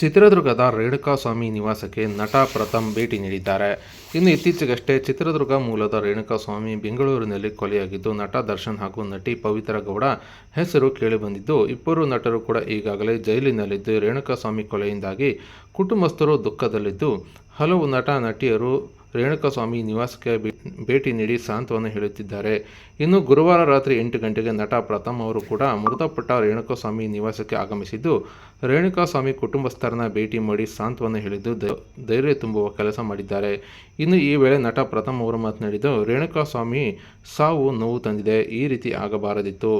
ಚಿತ್ರದುರ್ಗದ ರೇಣುಕಾ ಸ್ವಾಮಿ ನಿವಾಸಕ್ಕೆ ನಟ ಪ್ರಥಮ್ ಭೇಟಿ ನೀಡಿದ್ದಾರೆ. ಇನ್ನು ಇತ್ತೀಚೆಗಷ್ಟೇ ಚಿತ್ರದುರ್ಗ ಮೂಲದ ರೇಣುಕಾಸ್ವಾಮಿ ಬೆಂಗಳೂರಿನಲ್ಲಿ ಕೊಲೆಯಾಗಿದ್ದು, ನಟ ದರ್ಶನ್ ಹಾಗೂ ನಟಿ ಪವಿತ್ರ ಗೌಡ ಹೆಸರು ಕೇಳಿಬಂದಿದ್ದು, ಇಬ್ಬರು ನಟರು ಕೂಡ ಈಗಾಗಲೇ ಜೈಲಿನಲ್ಲಿದ್ದು ರೇಣುಕಾಸ್ವಾಮಿ ಕೊಲೆಯಿಂದಾಗಿ ಕುಟುಂಬಸ್ಥರು ದುಃಖದಲ್ಲಿದ್ದು, ಹಲವು ನಟ ನಟಿಯರು ರೇಣುಕಾಸ್ವಾಮಿ ನಿವಾಸಕ್ಕೆ ಭೇ- ಭೇಟಿ ನೀಡಿ ಸಾಂತ್ವನ ಹೇಳುತ್ತಿದ್ದಾರೆ. ಇನ್ನು ಗುರುವಾರ ರಾತ್ರಿ ಎಂಟು ಗಂಟೆಗೆ ನಟ ಪ್ರಥಮ್ ಅವರು ಕೂಡ ಮೃತಪಟ್ಟ ರೇಣುಕಾ ಸ್ವಾಮಿ ನಿವಾಸಕ್ಕೆ ಆಗಮಿಸಿದ್ದು ರೇಣುಕಾಸ್ವಾಮಿ ಕುಟುಂಬಸ್ಥರನ್ನ ಭೇಟಿ ಮಾಡಿ ಸಾಂತ್ವನ ಹೇಳಿದ್ದು ಧೈರ್ಯ ತುಂಬುವ ಕೆಲಸ ಮಾಡಿದ್ದಾರೆ. ಇನ್ನು ಈ ವೇಳೆ ನಟ ಪ್ರಥಮ್ ಅವರು ಮಾತನಾಡಿದ್ದು, ರೇಣುಕಾಸ್ವಾಮಿ ಸಾವು ನೋವು ತಂದಿದೆ, ಈ ರೀತಿ ಆಗಬಾರದಿತ್ತು.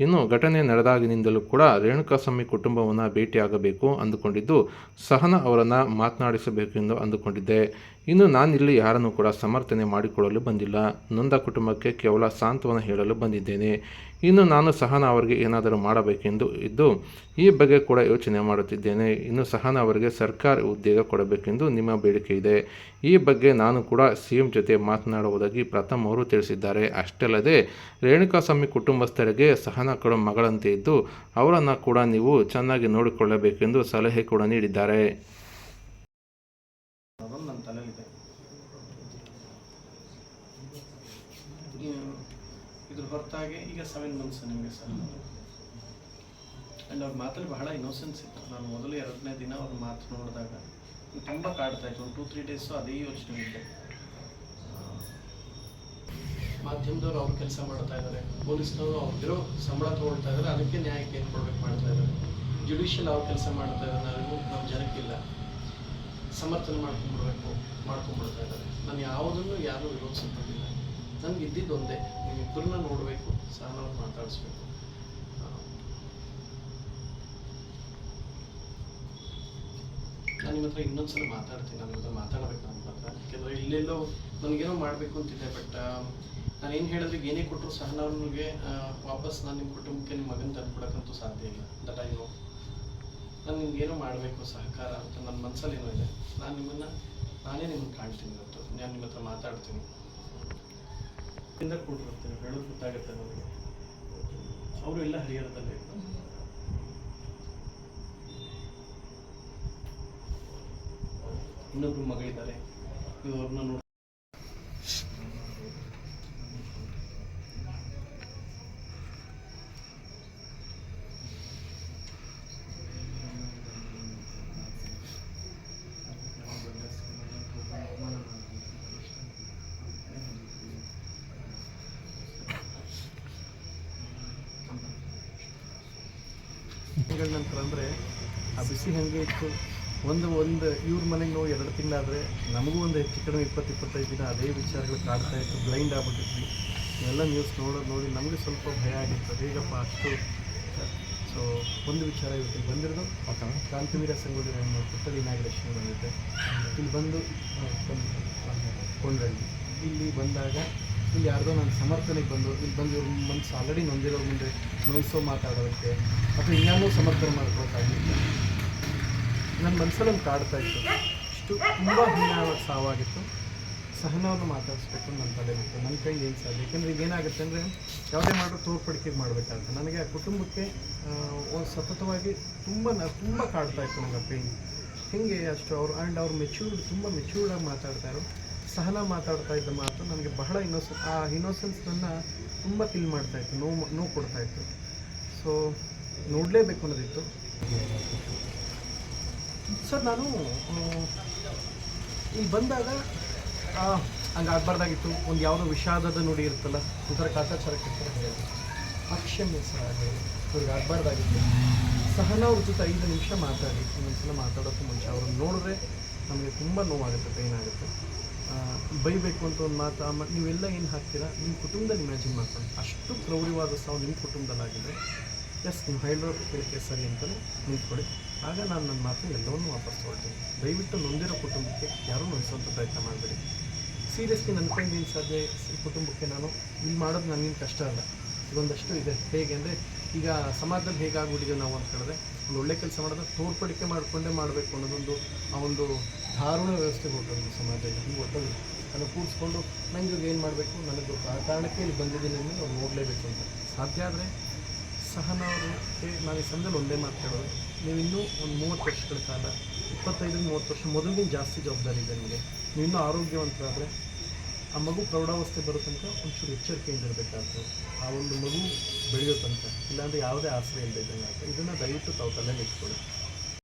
ಇನ್ನು ಘಟನೆ ನಡೆದಾಗಿನಿಂದಲೂ ಕೂಡ ರೇಣುಕಾಸ್ವಾಮಿ ಕುಟುಂಬವನ್ನು ಭೇಟಿಯಾಗಬೇಕು ಅಂದುಕೊಂಡಿದ್ದು, ಸಹನ ಅವರನ್ನು ಮಾತನಾಡಿಸಬೇಕು ಎಂದು ಅಂದುಕೊಂಡಿದ್ದೆ. ಇನ್ನು ನಾನಿಲ್ಲಿ ಯಾರನ್ನು ಕೂಡ ಸಮರ್ಥನೆ ಮಾಡಿಕೊಳ್ಳಲು ಬಂದಿಲ್ಲ. ನೊಂದ ಕುಟುಂಬಕ್ಕೆ ಕೇವಲ ಸಾಂತ್ವನ ಹೇಳಲು ಬಂದಿದ್ದೇನೆ. ಇನ್ನು ನಾನು ಸಹನ ಅವರಿಗೆ ಏನಾದರೂ ಮಾಡಬೇಕೆಂದು ಇದ್ದು, ಈ ಬಗ್ಗೆ ಕೂಡ ಯೋಚನೆ ಮಾಡುತ್ತಿದ್ದೇನೆ. ಇನ್ನು ಸಹನ ಅವರಿಗೆ ಸರ್ಕಾರಿ ಉದ್ಯೋಗ ಕೊಡಬೇಕೆಂದು ನಿಮ್ಮ ಬೇಡಿಕೆ ಇದೆ. ಈ ಬಗ್ಗೆ ನಾನು ಕೂಡ ಸಿ ಎಂ ಜೊತೆ ಮಾತನಾಡುವುದಾಗಿ ಪ್ರಥಮ್ ಅವರು ತಿಳಿಸಿದ್ದಾರೆ. ಅಷ್ಟಲ್ಲದೆ ರೇಣುಕಾಸ್ವಾಮಿ ಕುಟುಂಬಸ್ಥರಿಗೆ ಸಹನ ಕೊಡೋ ಮಗಳಂತೆ ಇದ್ದು, ಅವರನ್ನು ಕೂಡ ನೀವು ಚೆನ್ನಾಗಿ ನೋಡಿಕೊಳ್ಳಬೇಕೆಂದು ಸಲಹೆ ಕೂಡ ನೀಡಿದ್ದಾರೆ. ಇದ್ರ ಹೊರತಾಗಿ ಈಗ ಸೆವೆನ್ ಮಂತ್ಸ್ ನಿಮಗೆ ಸರ್ ಆ್ಯಂಡ್ ಅವ್ರ ಮಾತಲ್ಲಿ ಬಹಳ ಇನ್ನೋಸೆನ್ಸ್ ಇತ್ತು. ನಾನು ಮೊದಲು ಎರಡನೇ ದಿನ ಅವ್ರ ಮಾತು ನೋಡಿದಾಗ ತುಂಬ ಕಾಡ್ತಾ ಇತ್ತು. ಒಂದು ಟೂ ತ್ರೀ ಡೇಸು ಅದೇ ಯೋಚನೆ ಇದೆ ಮಾಧ್ಯಮದವ್ರು ಅವ್ರು ಕೆಲಸ ಮಾಡ್ತಾ ಇದ್ದಾರೆ ಪೊಲೀಸ್ನವರು ಅವ್ರಿಗಿರೋ ಸಂಬಳ ತೊಗೊಳ್ತಾ ಇದ್ದಾರೆ ಅದಕ್ಕೆ ನ್ಯಾಯಕ್ಕೆ ಏನು ಕೊಡ್ಬೇಕು ಮಾಡ್ತಾ ಇದ್ದಾರೆ ಜುಡಿಷಿಯಲ್ ಅವ್ರ ಕೆಲಸ ಮಾಡ್ತಾ ಇದ್ದಾರೆ ನಾವು ನಮ್ಮ ಜನಕ್ಕಿಲ್ಲ. ಸಮರ್ಥನೆ ಮಾಡ್ಕೊಂಡ್ಬಿಡ್ಬೇಕು, ಮಾಡ್ಕೊಂಡ್ಬಿಡ್ತಾ ಇದ್ದಾರೆ ನಾನು ಯಾವುದನ್ನು ಯಾರೂ ವಿರೋಧಿಸಲ್ಪಟ್ಟಿಲ್ಲ ನನಗೆ ಇದ್ದಿದ್ದು ಒಂದೇ ನೀವಿಬ್ಬರನ್ನ ನೋಡಬೇಕು ಸಹನವ್ರು ಮಾತಾಡಿಸ್ಬೇಕು ನಾನು ನಿಮ್ಮ ಹತ್ರ ಇನ್ನೊಂದ್ಸಲ ಮಾತಾಡ್ತೀನಿ ನನ್ನ ಹತ್ರ ಮಾತಾಡ್ಬೇಕು ನನ್ನ ಹತ್ರ ಯಾಕೆಂದರೆ ಇಲ್ಲೆಲ್ಲೋ ನನಗೇನೋ ಮಾಡಬೇಕು ಅಂತಿದೆ ಬಟ್ ನಾನು ಏನು ಹೇಳಿದ್ರೆ ಏನೇ ಕೊಟ್ಟರು ಸಹನವ್ರಿಗೆ ವಾಪಸ್ ನಾನು ನಿಮ್ಮ ಕುಟುಂಬಕ್ಕೆ ನಿಮ್ಮ ಮಗನ ತಂದ್ಕೊಡಕ್ಕಂತೂ ಸಾಧ್ಯ ಇಲ್ಲ ದಟ್ ಐ ನೋ ನಾನು ನಿಮ್ಗೇನೋ ಮಾಡಬೇಕು, ಸಹಕಾರ ಅಂತ ನನ್ನ ಮನಸ್ಸಲ್ಲಿ ಏನೋ ಇದೆ. ನಾನು ನಿಮ್ಮನ್ನು, ನಾನೇ ನಿಮ್ಮನ್ನು ಕಾಣ್ತೀನಿ ಇವತ್ತು. ನಾನು ನಿಮ್ಮ ಹತ್ರ ಮಾತಾಡ್ತೀನಿ. ಇಂದ ಕೂಡಿರ್ತೀನಿ ಹೇಳೋದು ಗೊತ್ತಾಗುತ್ತೆ ನನಗೆ ಅವರು ಎಲ್ಲ ಹರಿಹರದಲ್ಲೇ ಇನ್ನೊಬ್ರು ಮಗಳಿದ್ದಾರೆ. ಇವ್ರನ್ನ ನೋಡಿ ತಿಂಗಳ ನಂತರ ಅಂದರೆ ಆ ಬಿಸಿ ಹಾಗೆ ಇತ್ತು. ಒಂದು ಒಂದು ಇವ್ರ ಮನೆಗೆ ನೋವು ಎರಡು ತಿಂಗಳಾದರೆ ನಮಗೂ ಒಂದು ಹೆಚ್ಚು ಕಡಿಮೆ ಇಪ್ಪತ್ತು ಇಪ್ಪತ್ತೈದು ದಿನ ಅದೇ ವಿಚಾರಗಳು ಕಾಡ್ತಾ ಇತ್ತು ಬ್ಲೈಂಡ್ ಆಗ್ಬಿಟ್ಟಿದ್ವಿ. ಇವೆಲ್ಲ ನ್ಯೂಸ್ ನೋಡೋದು ನೋಡಿ ನಮಗೆ ಸ್ವಲ್ಪ ಭಯ ಆಗಿತ್ತು ಹೇಗಪ್ಪ ಅಷ್ಟು ಸೊ ಒಂದು ವಿಚಾರ ಇವತ್ತು ಬಂದಿರೋದು. ಕ್ರಾಂತಿವೀರ ಸಂಘದ ನಮ್ಮ ಪುಟ್ಟದ ಇನಾಗ್ರೇಷನ್ ಬಂದಿದ್ದೆ ಇಲ್ಲಿ ಬಂದು ಕೊಂಡ್ರಲ್ಲಿ ಇಲ್ಲಿ ಬಂದಾಗ ಇಲ್ಲಿ ಯಾರ್ದೋ ನನ್ನ ಸಮರ್ಥನೆಗೆ ಬಂದು, ಇಲ್ಲಿ ಬಂದು ಇವ್ರ ಮನಸ್ಸು ಆಲ್ರೆಡಿ ನೊಂದಿರೋ ಮುಂದೆ ನೋಯಿಸೋ ಮಾತಾಡೋದಕ್ಕೆ ಅಥವಾ ಇನ್ಯಾನೋ ಸಮರ್ಥನೆ ಮಾಡ್ಕೊಳ್ತಾಗಿತ್ತು ನನ್ನ ಮನಸ್ಸಲ್ಲಿ ಒಂದು ಕಾಡ್ತಾ ಇತ್ತು. ಇಷ್ಟು ತುಂಬ ಹೀನಾದ ಸಾವಾಗಿತ್ತು. ಸಹನವನ್ನು ಮಾತಾಡಿಸ್ಬೇಕು ನನ್ನ ತಲೆ ಬಿಟ್ಟು ನನ್ನ ಕೈಗೆ ಏನು ಸಾಧ್ಯ? ಯಾಕೆಂದರೆ ಏನಾಗುತ್ತೆ ಅಂದರೆ ಯಾವುದೇ ಮಾಡೋ ತೋರ್ಪಡಿಕೆ ಮಾಡಬೇಕಾಗುತ್ತೆ. ನನಗೆ ಆ ಕುಟುಂಬಕ್ಕೆ ಸತತವಾಗಿ ತುಂಬ ತುಂಬ ಕಾಡ್ತಾ ಇತ್ತು ನನ್ನ ಪೇನ್ ಹೇಗೆ ಅಷ್ಟು ಅವ್ರು ಆ್ಯಂಡ್ ಅವ್ರು ಮೆಚ್ಯೂರ್ಡ್ ತುಂಬ ಮೆಚ್ಯೂರ್ಡಾಗಿ ಮಾತಾಡ್ತಾರೋ ಸಹನ ಮಾತಾಡ್ತಾ ಇದ್ದ ಮಾತು ನನಗೆ ಬಹಳ ಇನ್ನೋಸೆನ್ಸ್ ಆ ಇನ್ನೋಸೆನ್ಸ್ನ ತುಂಬ ಫಿಲ್ ಮಾಡ್ತಾ ಇತ್ತು ನೋವು ನೋವು ಕೊಡ್ತಾ ಇತ್ತು. ಸೊ ನೋಡಲೇಬೇಕು ಅನ್ನೋದಿತ್ತು. ಸರ್ ನಾನು ಇಲ್ಲಿ ಬಂದಾಗ ಹಂಗೆ ಆಗಬಾರ್ದಾಗಿತ್ತು. ಒಂದು ಯಾವುದೋ ವಿಷಾದದ ನುಡಿ ಇರುತ್ತಲ್ಲ ಒಂಥರ ಕಾಟಾಚಾರಕ್ಕೆ ಅಕ್ಷಮ್ಯ ಸರ್ ಅವ್ರಿಗೆ ಆಗಬಾರ್ದಾಗಿತ್ತು. ಸಹನ ಅವ್ರ ಜೊತೆ ಐದು ನಿಮಿಷ ಮಾತಾಡಿ. ಇನ್ನೊಂದ್ಸಲ ಮಾತಾಡೋಕ್ಕೂ ಮುಂಚೆ ಅವ್ರನ್ನ ನೋಡಿದ್ರೆ ನಮಗೆ ತುಂಬ ನೋವಾಗುತ್ತೆ ಪೇನ್ ಆಗುತ್ತೆ. ಆ, ಬೈಬೇಕು ಅಂತ ಒಂದು ಮಾತು ಆ ನೀವೆಲ್ಲ ಏನು ಹಾಕ್ತೀರಾ? ನಿಮ್ಮ ಕುಟುಂಬದಲ್ಲಿ ಇಮ್ಯಾಜಿನ್ ಮಾಡ್ಕೊಳ್ಳಿ. ಅಷ್ಟು ಕ್ರೌರ್ಯವಾದ ಸಾವು ನಿಮ್ಮ ಕುಟುಂಬದಲ್ಲಾಗಿದ್ದರೆ ಎಸ್ ನೀವು ಹೈಡ್ರೋ ಕೇಳಿಕೆ ಸರಿ ಅಂತಲೇ ನಿಂತ್ಕೊಳ್ಳಿ. ಆಗ ನಾನು ನನ್ನ ಮಾತು ಎಲ್ಲವನ್ನೂ ವಾಪಸ್ ತೊಗೊಳ್ತೀನಿ. ದಯವಿಟ್ಟು ನೊಂದಿರೋ ಕುಟುಂಬಕ್ಕೆ ಯಾರೂ ನೋಯಿಸುವಂಥ ಪ್ರಯತ್ನ ಮಾಡಬೇಡಿ. ಸೀರಿಯಸ್ಲಿ ನನ್ನ ಕೈಯಿಂದ ಏನು ಸಾಧ್ಯ? ಕುಟುಂಬಕ್ಕೆ ನಾನು ಇಲ್ಲಿ ಮಾಡೋದು ನನಗೇನು ಕಷ್ಟ ಅಲ್ಲ. ಇದೊಂದಷ್ಟು ಇದೆ. ಹೇಗೆ ಅಂದರೆ, ಈಗ ಸಮಾಜದಲ್ಲಿ ಹೇಗಾಗ್ಬಿಟ್ಟಿದೆ ನಾವು ಅಂತ ಹೇಳಿದ್ರೆ ಒಂದು ಒಳ್ಳೆ ಕೆಲಸ ಮಾಡೋದು, ತೋರ್ಪಡಿಕೆ ಮಾಡಿಕೊಂಡೇ ಮಾಡಬೇಕು ಅನ್ನೋದೊಂದು ಆ ಒಂದು ದಾರುಣ ವ್ಯವಸ್ಥೆ ಕೊಟ್ಟರು ಸಮಾಜದಲ್ಲಿ, ಹಿಂಗೆ ಒಟ್ಟಲ್ಲಿ ಅದನ್ನು ಕೂಡಿಸ್ಕೊಂಡು ನನಗೆ ಇವಾಗ ಏನು ಮಾಡಬೇಕು ನನಗೆ ಗೊತ್ತು. ಆ ಕಾರಣಕ್ಕೆ ಇಲ್ಲಿ ಬಂದಿದ್ದೀನಿ ಅಂದರೆ ಅವ್ರು ನೋಡಲೇಬೇಕು ಅಂತ. ಸಾಧ್ಯ ಆದರೆ ಸಹನ ಅವರಿಗೆ, ನಾನು ಈ ಸಂದಲ್ಲಿ ಒಂದೇ ಮಾತಾಡೋದು ಹೇಳೋದು. ನೀವು ಇನ್ನೂ ಒಂದು ಮೂವತ್ತು ವರ್ಷಗಳ ಕಾಲ, ಇಪ್ಪತ್ತೈದರಿಂದ ಮೂವತ್ತು ವರ್ಷ ಮೊದಲಿನ ಜಾಸ್ತಿ ಜವಾಬ್ದಾರಿ ಇದೆ ನಿಮಗೆ. ನೀವು ಇನ್ನೂ ಆರೋಗ್ಯವಂತರಾದರೆ ಆ ಮಗು ಪ್ರೌಢಾವಸ್ಥೆ ಬರೋ ತನಕ ಒಂಚೂರು ಎಚ್ಚರಿಕೆಯಿಂದ ಇರಬೇಕಾಗ್ತದೆ ಆ ಒಂದು ಮಗು ಬೆಳೆಯೋ ತನಕ, ಇಲ್ಲಾಂದರೆ ಯಾವುದೇ ಆಸರೆ ಇಲ್ಲದೆ ಇದ್ದಂಗೆ ಆಗ್ತದೆ. ಇದನ್ನು ದಯವಿಟ್ಟು ತಾವು ತಲೆಯಲ್ಲಿ ಇಟ್ಕೊಳ್ಳಿ.